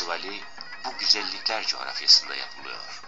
Festivali bu güzellikler coğrafyasında yapılıyor.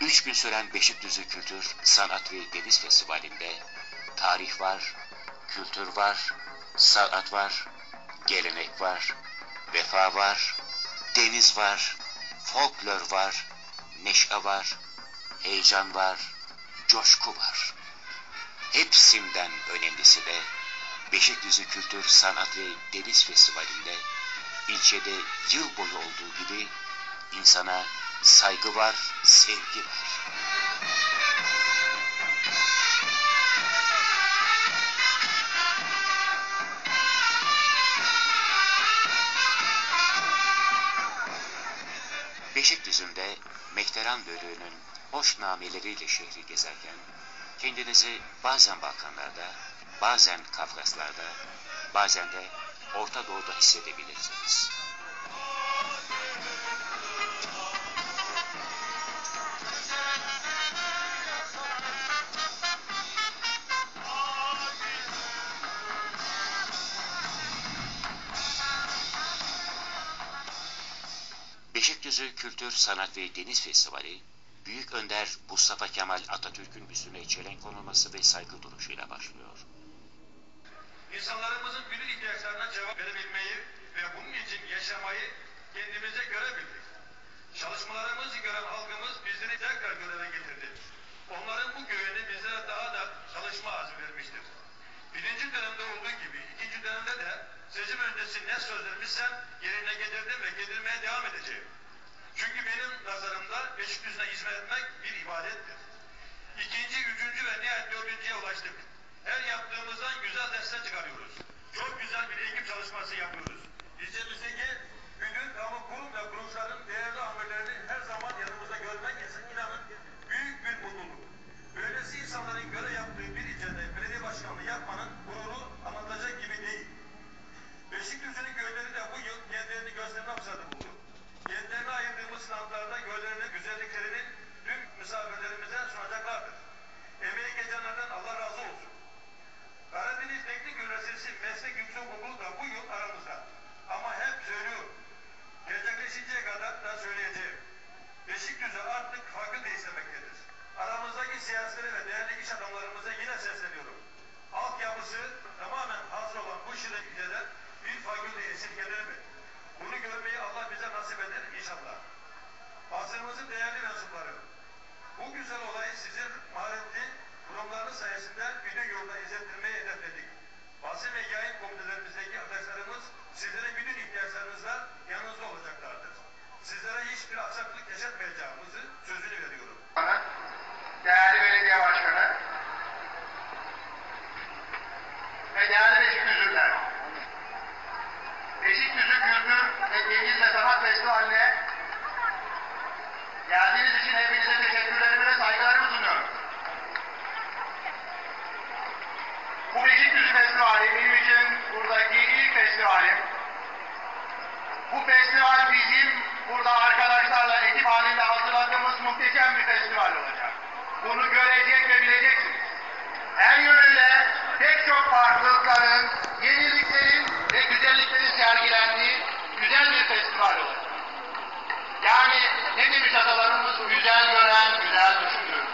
Üç gün süren Beşikdüzü Kültür, Sanat ve Deniz Festivali'nde tarih var, kültür var, sanat var, gelenek var, vefa var, deniz var, folklor var, neşe var, heyecan var, coşku var. Hepsinden önemlisi de Beşikdüzü Kültür, Sanat ve Deniz Festivali'nde ilçede yıl boyu olduğu gibi insana saygı var, sevgi var. Beşikdüzü'nde Mehteran Bölüğü'nün hoş nameleriyle şehri gezerken kendinizi bazen Balkanlarda, bazen Kafkaslar'da, bazen de Orta Doğu'da hissedebilirsiniz. Beşikdüzü Kültür, Sanat ve Deniz Festivali, Büyük Önder Mustafa Kemal Atatürk'ün üstüne çelenk konulması ve saygı duruşuyla başlıyor. İnsanlarımızın günlük ihtiyaçlarına cevap verebilmeyi ve bunun için yaşamayı kendimize görebildik. Çalışmalarımızı gören halkımız bizleri tekrar göreve getirdi. Onların bu güveni bizlere daha da çalışma azmi vermiştir. Birinci dönemde olduğu gibi ikinci dönemde de seçim öncesi ne söz vermişsem yerine Gerçekleşinceye kadar da söyleyeceğim. Beşikdüzü artık fakülte istemektedir. Aramızdaki siyasileri ve değerli iş adamlarımıza yine sesleniyorum. Altyapısı tamamen hazır olan bu şirketlere bir fakülte esirgenir mi? Bunu görmeyi Allah bize nasip eder inşallah. Basınımızın değerli mensupları, bu güzel olayı sizin maharetli kurumlarınız sayesinde bütün yolda izlettirmeyi hedefledik. Basın ve yayın komitelerimizdeki arkadaşlarımız sizlerin bütün ihtiyaçlarınızda yanınızda olacaklardır. Sizlere hiçbir aksaklık yaşatmayacağımızı sözünü veriyorum. değerli belediye başkanı ve değerli Beşikdüzü'ler. Beşikdüzü Kültür ve Deniz ve Sanat Festivali'ne geldiğiniz için hepinize teşekkürlerimi ve saygılarımı sunuyorum. Bu Beşikdüzü Festivali benim için buradaki ilk festivalim. Bu festival bizim burada arkadaşlarla ekip halinde hazırladığımız muhteşem bir festival olacak. Bunu görecek ve bileceksiniz. Her yönüyle pek çok farklılıkların, yeniliklerin ve güzelliklerin sergilendiği güzel bir festival olacak. Yani ne demiş atalarımız? Güzel gören, güzel düşünür.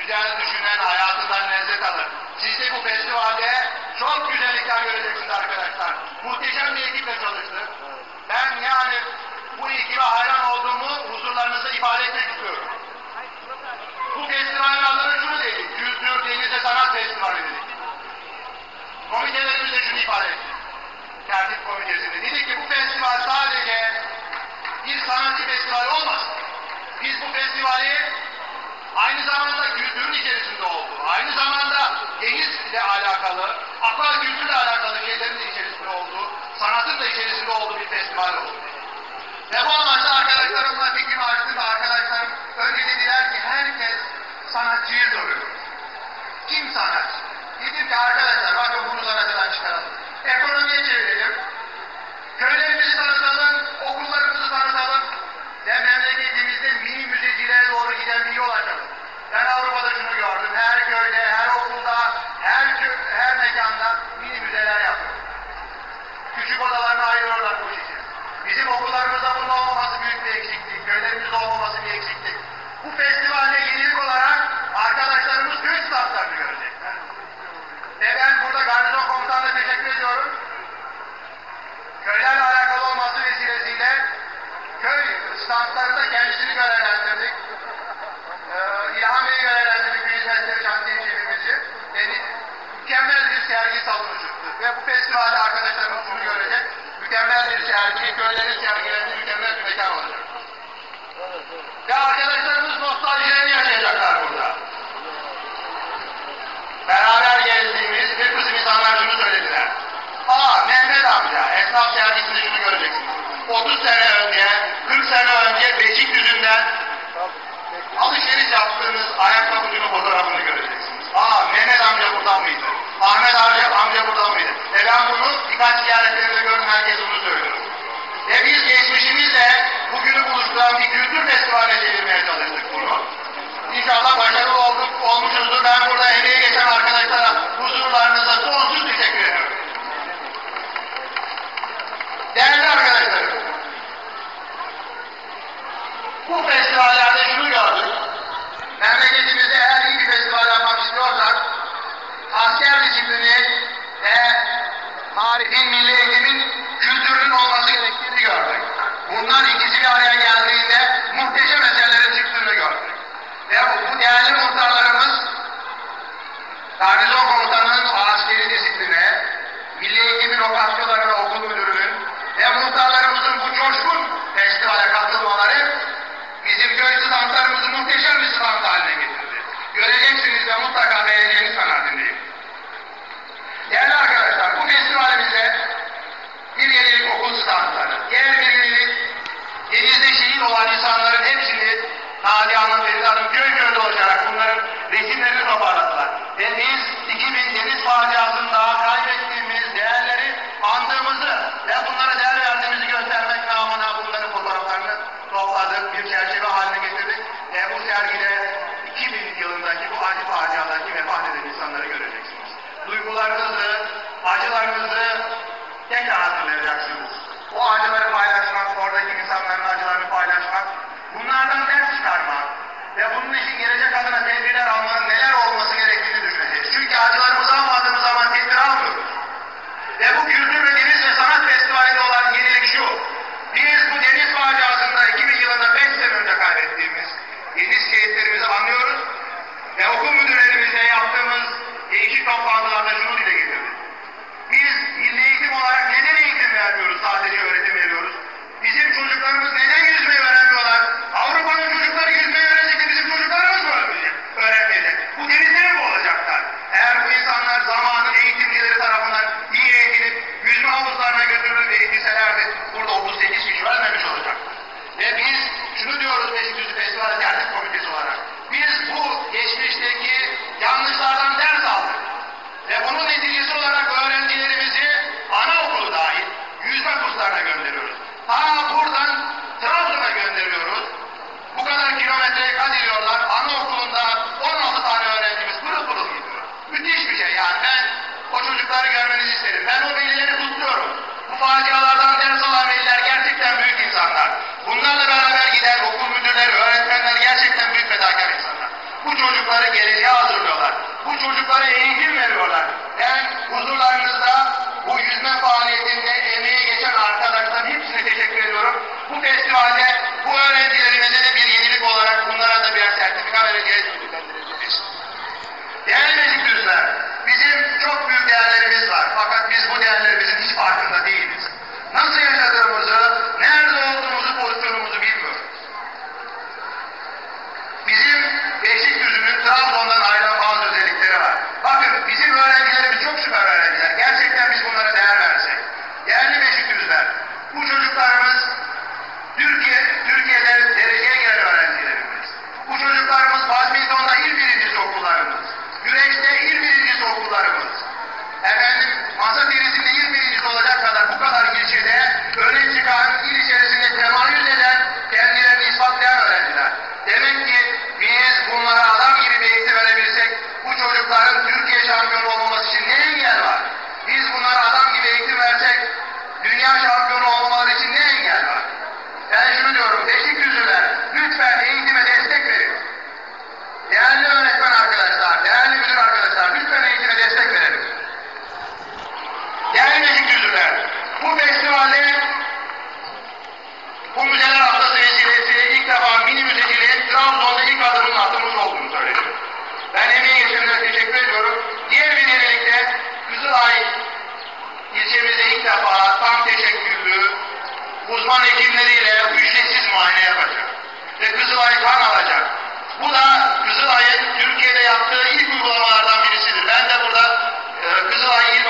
Güzel düşünen hayatından lezzet alır. Siz de bu festivalde çok güzellikler göreceksiniz arkadaşlar. Muhteşem bir ekiple çalıştık. Ben yani bu ekibe hayran olduğumu huzurlarınızda ifade etmek istiyorum. Bu festivalin adını şunu dedik. Kültür, Deniz ve Sanat Festivali dedik. Komitelerimiz de şunu ifade etti. Tertip komitesinde. Dedik ki bu festival sadece bir sanatçı festivali olmasın. Biz bu festivali aynı zamanda kültürün içerisinde olduğu, aynı zamanda denizle alakalı, akval kültürle alakalı şeylerin de içerisinde olduğu, sanatın da içerisinde olduğu bir festival oldu. Ve bu amaçla mükemmel bir sergi, köylerin sergilerinde mükemmel bir mekan olacak. Ve arkadaşlarımız nostaljilerini yaşayacaklar burada. Beraber gezdiğimiz bir kısım insanlar şunu söylediler. Aa Mehmet amca, esnaf sergisinde şunu göreceksiniz. 30 sene önce, 40 sene önce Beşikdüzü'nden alışveriş yaptığınız ayakkabıcının fotoğrafını göreceksiniz. Aa Mehmet amca burada mıydı? Ahmet amca, amca burada mıydı? Ve ben bunu birkaç ziyaretlerimde gördüm herkes bunu söylüyor. Ve biz geçmişimizle bugünü buluşturan bir kültür festivaline çevirmeye çalıştık bunu. İnşallah başarılı olduk, olmuşuzdur. Ben burada within me Salih Hanım, Feride Hanım göğü olacak. bunların resimlerini toparladılar. Ve biz 2000 deniz faciasında kaybettiğimiz Kan alacak. Bu da Kızılay'ın Türkiye'de yaptığı ilk uygulamalardan birisidir. Ben de burada e, Kızılay İl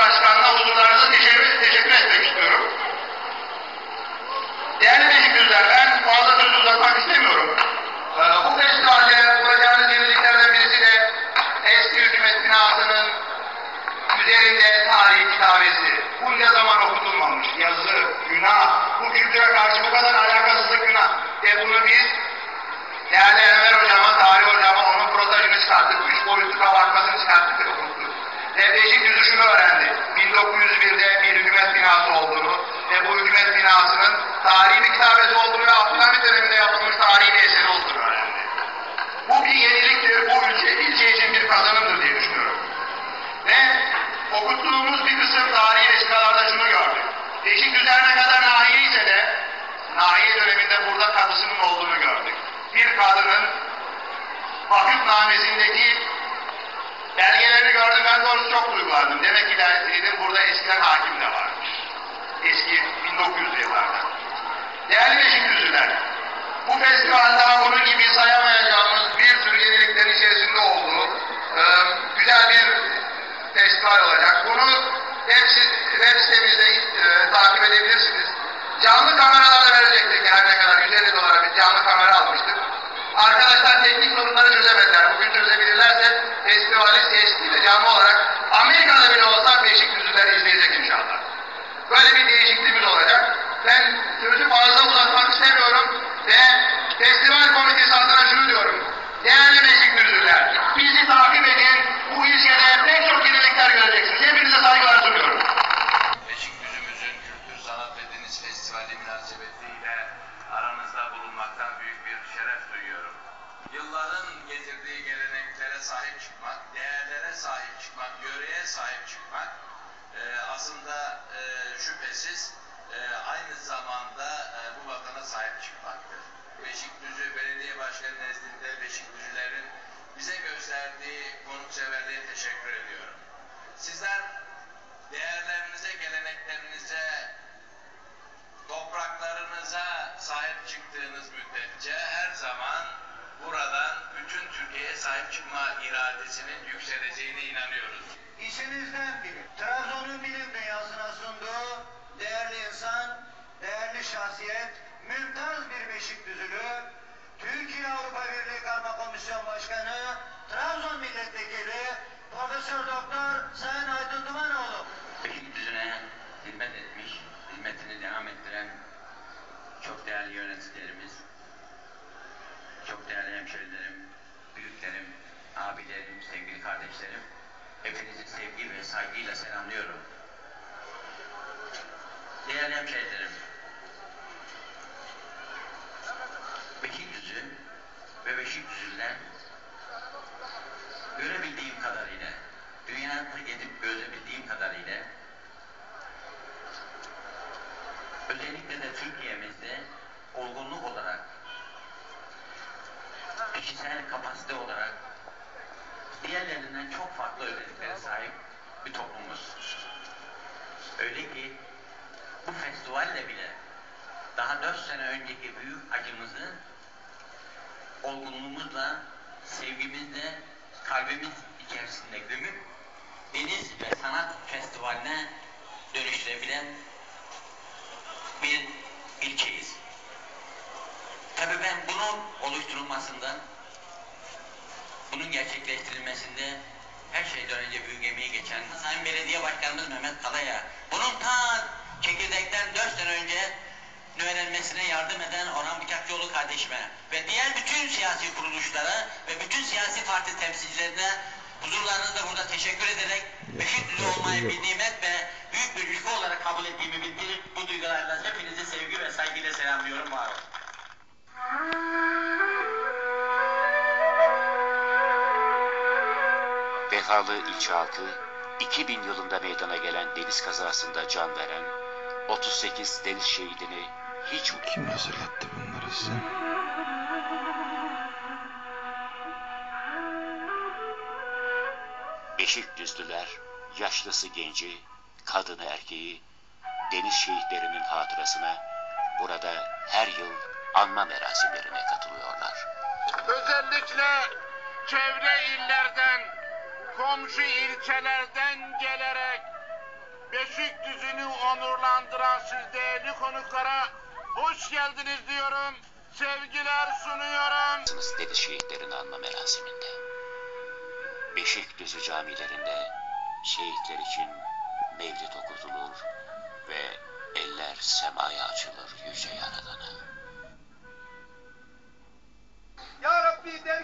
Beşikdüzü şunu öğrendi, 1901'de bir hükümet binası olduğunu ve bu hükümet binasının tarihi bir kitabesi olduğunu ve Abdülhamit döneminde yapılmış tarihi bir eseri olduğunu öğrendi. Bu bir yeniliktir, bu ülke, ilçe için bir kazanımdır diye düşünüyorum. Ve okuttuğumuz bir kısım tarihi vesikalarda şunu gördük. Beşikdüzler ne kadar nahiye ise de nahiye döneminde burada kadısının olduğunu gördük. Bir kadının vakıfnamesindeki belgelerini gördüm. Ben doğrusu çok duygulandım. Demek ki dedim burada eskiden hakim de varmış. Eski 1900'lü yıllarda. Değerli Beşikdüzlüler, bu festivalde bunun gibi sayamayacağımız bir sürü yeniliklerin içerisinde olduğu e, güzel bir festival olacak. Bunu web, web sitemizde e, takip edebilirsiniz. Canlı kameralarla verecektik her ne kadar 150 dolara bir canlı kamera almıştık. Arkadaşlar teknik sorunları çözemediler. Bugün çözebilirlerse festivali seçtiğiyle canlı olarak Amerika'da bile olsa Beşikdüzlüler izleyecek inşallah. Böyle bir değişikliğimiz olacak. Ben sözü fazla uzatmak istemiyorum ve festival komitesi adına şunu diyorum. Değerli Beşikdüzlüler, bizi takip edin. Bu ilçede pek çok yenilikler göreceksiniz. Hepinize saygılar sunuyorum. Getirdiği geleneklere sahip çıkmak, değerlere sahip çıkmak, yöreye sahip çıkmak e, aslında e, şüphesiz Türkiye'ye sahip çıkma iradesinin yükseleceğine inanıyoruz. İşinizden biri. Trabzon'un bilim dünyasına sunduğu değerli insan, değerli şahsiyet, mümtaz bir Beşikdüzülü, Türkiye Avrupa Birliği Karma Komisyon Başkanı, Trabzon Milletvekili, Profesör Doktor Sayın Aydın Dumanoğlu. Beşikdüzü'ne hizmet etmiş, hizmetini devam ettiren çok değerli yöneticilerimiz, çok değerli hemşerilerim, büyüklerim, abilerim, sevgili kardeşlerim, hepinizi sevgi ve saygıyla selamlıyorum. Değerli hemşerilerim, Beşikdüzü ve Beşikdüzü'den görebildiğim kadarıyla, dünyada gezip gözebildiğim kadarıyla, özellikle de Türkiye'mizde olgunluk olarak, kişisel kapasite olarak diğerlerinden çok farklı özelliklere sahip bir toplumuz. Öyle ki bu festivalle bile daha dört sene önceki büyük acımızı olgunluğumuzla, sevgimizle, kalbimiz içerisinde gömüp deniz ve sanat festivaline dönüştürebilen bir ilçeyiz. Tabii ben bunun oluşturulmasında, bunun gerçekleştirilmesinde her şeyden önce büyük emeği geçen Sayın Belediye Başkanımız Mehmet Kalaya, bunun ta çekirdekten dört sene önce nüvelenmesine yardım eden Orhan Bıçakçıoğlu kardeşime ve diğer bütün siyasi kuruluşlara ve bütün siyasi parti temsilcilerine huzurlarınızda burada teşekkür ederek Beşikdüzü olmayı bir nimet ve büyük bir ülke olarak kabul ettiğimi bildirip bu duygularla hepinizi sevgi ve saygıyla selamlıyorum. Var olun. Vefalı ilçe halkı 2000 yılında meydana gelen deniz kazasında can veren 38 deniz şehidini hiç Kim hazırlattı bunları size? Beşikdüzlüler yaşlısı genci, kadını erkeği deniz şehitlerinin hatırasına burada her yıl anma merasimlerine katılıyorlar. Özellikle çevre illerden, komşu ilçelerden gelerek Beşikdüzü'nü onurlandıran siz değerli konuklara hoş geldiniz diyorum. Sevgiler sunuyorum. Dedi şehitlerin anma merasiminde. Beşikdüzü camilerinde şehitler için mevlid okutulur ve eller semaya açılır yüce yaradana. Ya Rabbi der